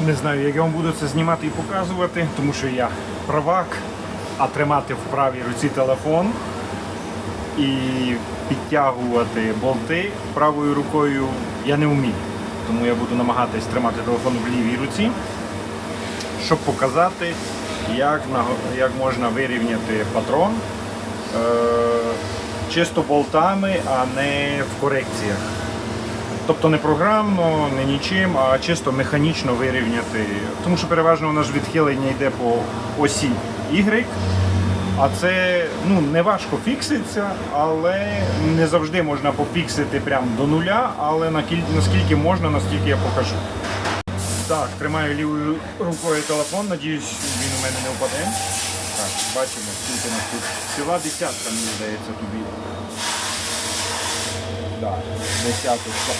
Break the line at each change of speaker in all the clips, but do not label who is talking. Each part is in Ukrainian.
Не знаю, як я вам буду це знімати і показувати, тому що я правак, а тримати в правій руці телефон і підтягувати болти правою рукою я не вмію. Тому я буду намагатись тримати телефон в лівій руці, щоб показати, як, як можна вирівняти патрон е, чисто болтами, а не в корекціях. Тобто не програмно, не нічим, а чисто механічно вирівняти. Тому що переважно у нас відхилення йде по осі Y, а це ну, не важко фікситься, але не завжди можна пофіксити прямо до нуля, але наскільки можна, настільки я покажу. Так, тримаю лівою рукою телефон, надіюсь, він у мене не впаде. Так, бачимо, скільки нас тут. Ціла десятка, мені здається, тобі. Да, десяточка.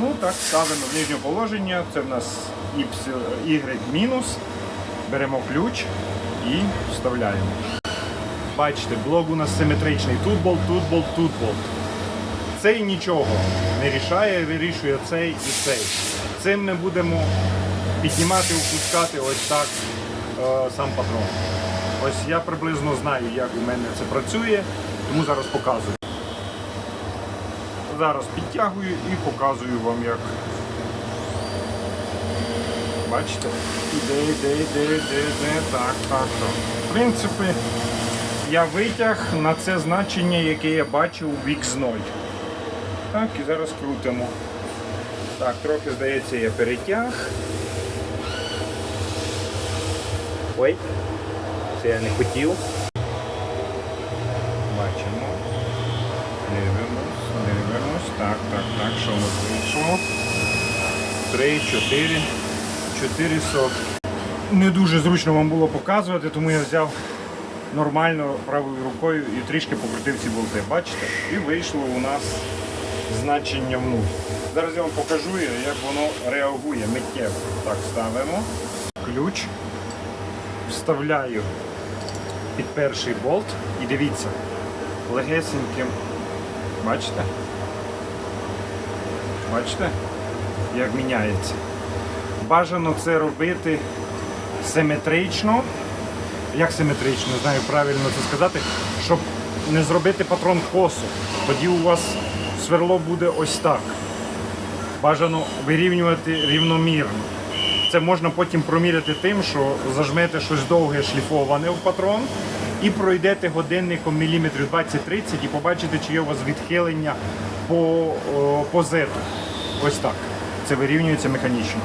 Ну так, ставимо в нижнє положення. Це в нас Y мінус. Беремо ключ і вставляємо. Бачите, блок у нас симетричний. Тут болт, тут болт, тут болт. Цей нічого не рішає, вирішує цей і цей. Цим ми будемо піднімати, опускати ось так е, сам патрон. Ось я приблизно знаю, як у мене це працює, тому зараз показую. Зараз підтягую і показую вам як. Бачите? Іде, іде, іде, іде, іде. Так, так, так. В принципі, я витяг на це значення, яке я бачив у X0. Так, і зараз крутимо. Так, трохи здається, я перетяг. Ой, це я не хотів. Бачимо. Дивимось. Так, так, так, що нас вийшло? Три, чотири, чотири сотки. Не дуже зручно вам було показувати, тому я взяв нормально правою рукою і трішки покрутив ці болти. Бачите? І вийшло у нас значення в нуль. Зараз я вам покажу, як воно реагує миттєво. Так, ставимо ключ, вставляю під перший болт і дивіться, легесеньким. Бачите? Бачите, як міняється. Бажано це робити симетрично. Як симетрично, знаю правильно це сказати, щоб не зробити патрон косо. Тоді у вас сверло буде ось так. Бажано вирівнювати рівномірно. Це можна потім проміряти тим, що зажмете щось довге шліфоване в патрон і пройдете годинником міліметрів 20-30 і побачите, чи є у вас відхилення по, по зету. Ось так. Це вирівнюється механічно.